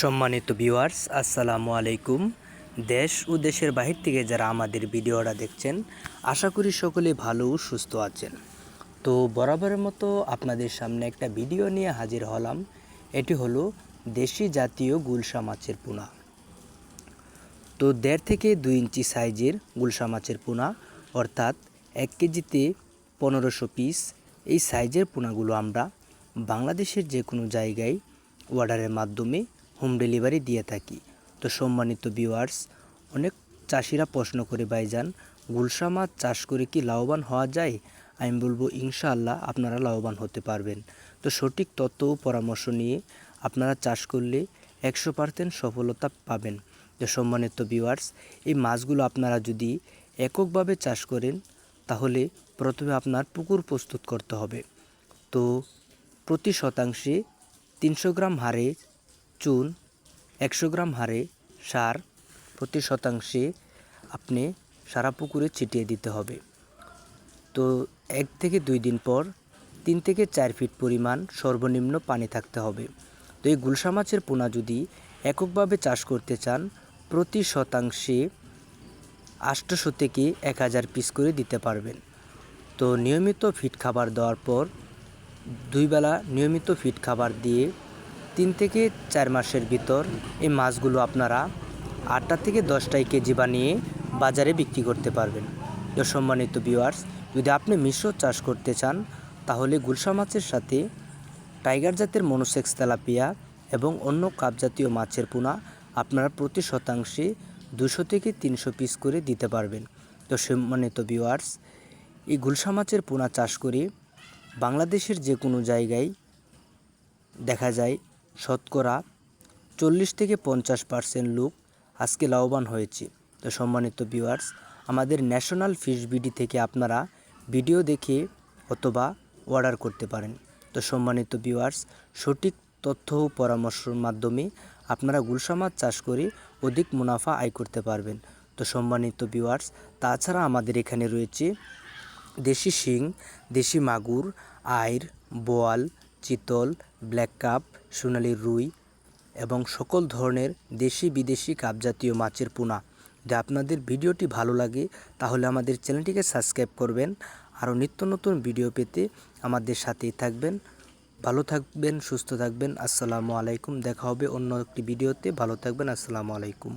সম্মানিত ভিউয়ার্স আসসালামু আলাইকুম। দেশ ও দেশের বাহির থেকে যারা আমাদের ভিডিওটা দেখছেন, আশা করি সকলে ভালো সুস্থ আছেন। তো বরাবরের মতো আপনাদের সামনে একটা ভিডিও নিয়ে হাজির হলাম। এটি হলো দেশি জাতীয় গুলশা মাছের পোনা। তো দেড় থেকে দুই ইঞ্চি সাইজের গুলশা মাছের পোনা, অর্থাৎ এক কেজিতে পনেরোশো পিস এই সাইজের পোনাগুলো আমরা বাংলাদেশের যে কোনো জায়গায় অর্ডারের মাধ্যমে হোম ডেলিভারি দিয়ে থাকি। তো সম্মানিত ভিউয়ার্স, অনেক চাষিরা প্রশ্ন করে, ভাইজান, গুলশা মাছ চাষ করে কি লাভবান হওয়া যায়? আমি বলব, ইনশাআল্লাহ আপনারা লাভবান হতে পারবেন। তো সঠিক তথ্য ও পরামর্শ নিয়ে আপনারা চাষ করলে একশো পার্সেন্ট সফলতা পাবেন। তো সম্মানিত ভিউয়ার্স, এই মাছগুলো আপনারা যদি এককভাবে চাষ করেন, তাহলে প্রথমে আপনার পুকুর প্রস্তুত করতে হবে। তো প্রতি শতাংশে তিনশো গ্রাম হারে চুন, একশো গ্রাম হারে সার প্রতি শতাংশে আপনি সারা পুকুরে ছিটিয়ে দিতে হবে। তো এক থেকে দুই দিন পর তিন থেকে চার ফিট পরিমাণ সর্বনিম্ন পানি থাকতে হবে। তো এই গুলশা মাছের পোনা যদি এককভাবে চাষ করতে চান, প্রতি শতাংশে আটশোশো থেকে এক হাজার পিস করে দিতে পারবেন। তো নিয়মিত ফিট খাবার দেওয়ার পর দুই বেলা নিয়মিত ফিট খাবার দিয়ে তিন থেকে চার মাসের ভিতর এই মাছগুলো আপনারা আটটা থেকে দশটাই কেজি বানিয়ে বাজারে বিক্রি করতে পারবেন। সম্মানিত ভিউয়ার্স যদি আপনি মিশ্র চাষ করতে চান, তাহলে গুলশা মাছের সাথে টাইগার জাতের মনোসেক্স তেলাপিয়া এবং অন্য কাপ জাতীয় মাছের পোনা আপনারা প্রতি শতাংশে দুশো থেকে তিনশো পিস করে দিতে পারবেন। তো সম্মানিত ভিউয়ার্স এই গুলশা মাছের পোনা চাষ করে বাংলাদেশের যে কোনো জায়গায় দেখা যায় শতকরা চল্লিশ থেকে পঞ্চাশ পার্সেন্ট লোক আজকে লাভবান হয়েছে। তো সম্মানিত ভিউয়ার্স আমাদের ন্যাশনাল ফিশ বিডি থেকে আপনারা ভিডিও দেখে অথবা অর্ডার করতে পারেন। তো সম্মানিত ভিউয়ার্স সঠিক তথ্য ও পরামর্শের মাধ্যমে আপনারা গুলশা মাছ চাষ করে অধিক মুনাফা আয় করতে পারবেন। তো সম্মানিত ভিউয়ার্স তাছাড়া আমাদের এখানে রয়েছে দেশি শিং, দেশি মাগুর, আইর, বোয়াল চিতল, ব্ল্যাক কাপ, সোনালি রুই এবং সকল ধরনের দেশি বিদেশি কাপজাতীয় মাছের পোনা। যদি আপনাদের ভিডিওটি ভালো লাগে, তাহলে আমাদের চ্যানেলটিকে সাবস্ক্রাইব করবেন। আরও নিত্য নতুন ভিডিও পেতে আমাদের সাথেই থাকবেন। ভালো থাকবেন, সুস্থ থাকবেন। আসসালামু আলাইকুম। দেখা হবে অন্য একটি ভিডিওতে। ভালো থাকবেন। আসসালামু আলাইকুম।